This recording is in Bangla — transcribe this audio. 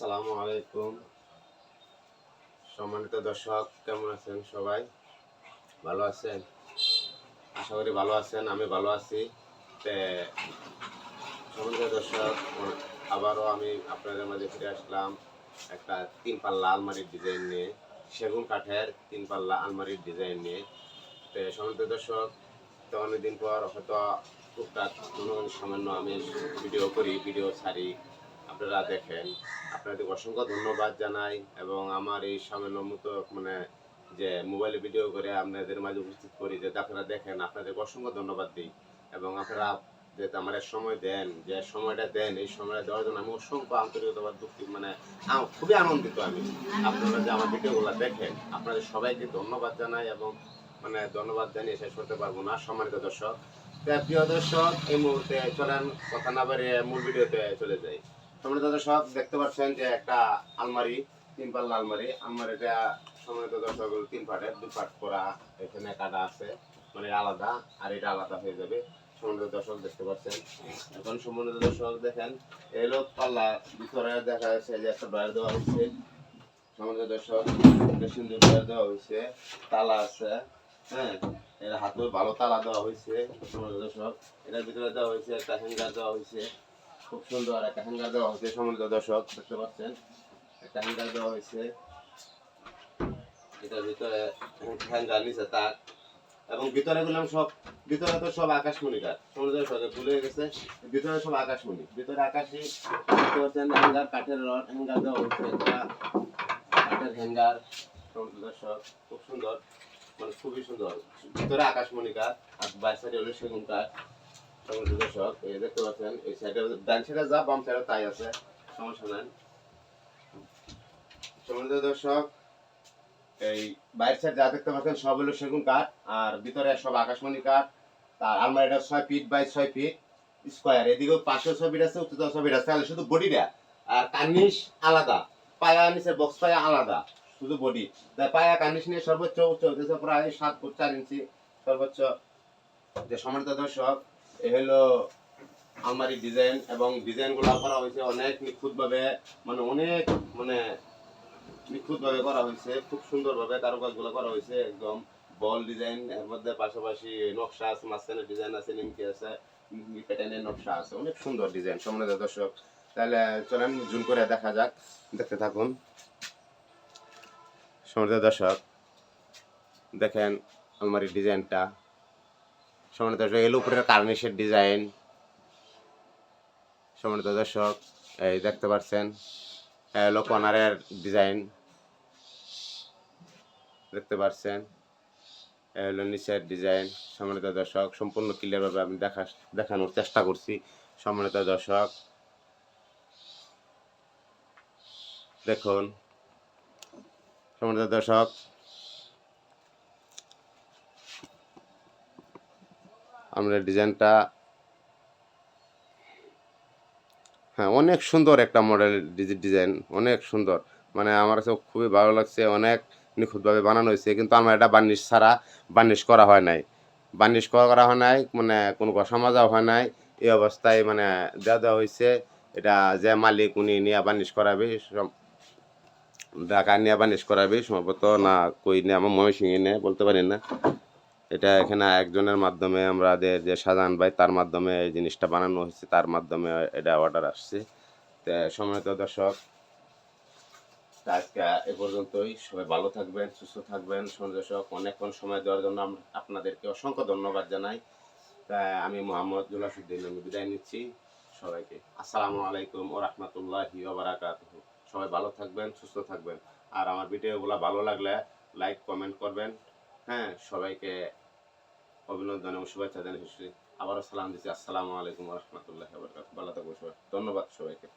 আসসালামু আলাইকুম। সম্মানিত দর্শক, কেমন আছেন সবাই? ভালো আছেন? আশা করি ভালো আছেন, আমি ভালো আছি। সম্মানিত দর্শক, আবারও আমি আপনাদের মাঝে ফিরে আসলাম একটা তিন পাল্লা আলমারির ডিজাইন নিয়ে, সেগুন কাঠের তিন পাল্লা আলমারির ডিজাইন নিয়ে। তো, সম্মানিত দর্শক, তো অনেকদিন পর হয়তো টুকটাক কোনো সামান্য আমি ভিডিও করি, ভিডিও ছাড়ি। আপনারা দেখেন। আপনাদের অসংখ্য ধন্যবাদ জানাই এবং আমার এই সামান্য মতো মানে যে মোবাইলে ভিডিও করে আপনাদের মাঝে উপস্থিত করি যে আপনারা দেখেন আপনাদের অসংখ্য ধন্যবাদ দিই এবং আপনারা যে আমার সময় দেন, যে সময়টা দেন, এই সময়টা দেওয়ার জন্য আমি অসংখ্য আন্তরিকতাবাদ দুঃখিত মানে খুবই আনন্দিত আমি। আপনারা যে আমার ভিডিওগুলো দেখেন, আপনাদের সবাইকে ধন্যবাদ জানাই এবং মানে ধন্যবাদ জানিয়ে শেষ করতে পারব না, সম্মানিত দর্শক। প্রিয় দর্শক, এই মুহূর্তে চলেন, কথা না বাড়িয়ে মূল ভিডিওতে চলে যাই। সম্মানিত দর্শক দেখতে পাচ্ছেন যে একটা আলমারি, তিন পাল্লা আলমারি। আলমারিটা সম্মানিত দর্শক তিন পাটের দুই পাট করা, এখানে কাটা আছে মানে আলাদা, আর এটা আলাদা হয়ে যাবে। সম্মানিত দর্শক দেখতে পাচ্ছেন। এখন সম্মানিত দর্শক দেখেন এলো পাল্লা। ভিতরে দেখা যাচ্ছে যে একটা ডয়ার দেওয়া হয়েছে। সম্মানিত দর্শক সুন্দর দেওয়া হয়েছে, তালা আছে হ্যাঁ? এর হাতে ভালো তালা দেওয়া হয়েছে। সম্মানিত দর্শক, এটার ভিতরে দেওয়া হয়েছে একটা হ্যাঙ্গার দেওয়া হয়েছে। খুব সুন্দর একটা হ্যাঙ্গার দেওয়া হয়েছে সম্মানিত দর্শক, দেখতে পাচ্ছেন? একটা হ্যাঙ্গার দেওয়া হয়েছে। এটার ভিতরে হ্যাঙ্গার নিচে তাক এবং ভিতরে গুলাম সব, ভিতরে তো সব আকাশমণি সম্মানিত দর্শক ভুলে গেছে। ভিতরে সব আকাশমণি। ভিতরে আকাশি দেখতে পাচ্ছেন হ্যাঙ্গার কাঠের রড হ্যাঙ্গার দেওয়া হয়েছে কাঠের হ্যাঙ্গার সম্মানিত দর্শক, খুব সুন্দর। মানে খুবই সুন্দর। ভিতরে আকাশমণি কাঠ আর বাইর সাইডে হলো সেগুন কাঠ সব হলো সেগুন কাঠ, আর ভিতরে সব আকাশমণি কাঠ, তার আলমারিটা ছয় ফিট বাই ছয় ফিট স্কোয়ার এদিকেও পাঁচশো ছয় ফিট আছে উচ্চতা ছয় ফিট আছে শুধু বডিটা আর কার্নিশ আলাদা, পায়া নিচে বক্স পায়া আলাদা, শুধু বডি পায়া কার্নিশ নিয়ে সর্বোচ্চ উচ্চ প্রায় সাত ফুট চার ইঞ্চি সর্বোচ্চ। যে সম্মানিত দর্শক এ হলো আলমারি ডিজাইন এবং ডিজাইনগুলো করা হয়েছে অনেক নিখুঁত ভাবে মানে অনেক মানে নিখুঁত ভাবে করা হয়েছে, খুব সুন্দর ভাবে কারুকাজগুলো করা হয়েছে, একদম বল ডিজাইন এর মধ্যে পাশাপাশি নকশা আছে, মাঝখানে ডিজাইন আছে, নিমকি আছে প্যাটার্নের নকশা আছে, অনেক সুন্দর ডিজাইন সম্মানিত দর্শক। তাহলে চলেন জুম করে দেখা যাক, দেখতে থাকুন। সম্মানিত দর্শক, দেখেন আলমারির ডিজাইনটা সম্মানিত দর্শক এর উপরের কার্নিশের ডিজাইন সম্মানিত দর্শক, এই দেখতে পাচ্ছেন, এ হলো কর্নারের ডিজাইন দেখতে পাচ্ছেন, এ, হলো নিচের ডিজাইন সম্মানিত দর্শক, সম্পূর্ণ ক্লিয়ারভাবে আমি দেখা, দেখানোর চেষ্টা করছি, সম্মানিত দর্শক। দেখুন, সম্মানিত দর্শক আমরা ডিজাইনটা হ্যাঁ অনেক সুন্দর একটা মডেল ডিজাইন অনেক সুন্দর। মানে আমার কাছে খুবই ভালো লাগছে, অনেক নিখুঁতভাবে বানানো হয়েছে, কিন্তু আমার এটা বার্নিশ ছাড়া বার্নিশ করা হয় নাই। বার্নিশ করা হয় নাই মানে কোনো ঘষা মাজা হয় নাই, এই অবস্থায় মানে দেওয়া দেওয়া হয়েছে। এটা যে মালিক উনি নিয়ে বার্নিশ করাবে ঢাকা নিয়ে বার্নিশ করাবে, সম্ভবত না কই নিয়ে, আমার ময়মনসিংহে নিয়ে, বলতে পারি না। এটা এখানে একজনের মাধ্যমে আমাদের যে সাজান ভাই, তার মাধ্যমে এই জিনিসটা বানানো হয়েছে, তার মাধ্যমে এটা অর্ডার আসছে। তো, সম্মানিত দর্শক আজকে এ পর্যন্তই। সবাই ভালো থাকবেন, সুস্থ থাকবেন। দর্শক, অনেকক্ষণ সময় দেওয়ার জন্য আপনাদেরকে অসংখ্য ধন্যবাদ জানাই। তা, আমি মোহাম্মদ জুলাসুদ্দিন আমি বিদায় নিচ্ছি। সবাইকে আসসালামু আলাইকুম ও রহমতুল্লাহি বারাকাতুহু সবাই ভালো থাকবেন, সুস্থ থাকবেন। আর আমার ভিডিওগুলো ভালো লাগলে লাইক, কমেন্ট করবেন। হ্যাঁ সবাইকে অভিনন্দন এবং শুভেচ্ছা জানিয়ে আবারও সালাম দিচ্ছি। আসসালামু আলাইকুম রহমতুল্লাহ ভালো থাকব সবাই। ধন্যবাদ সবাইকে।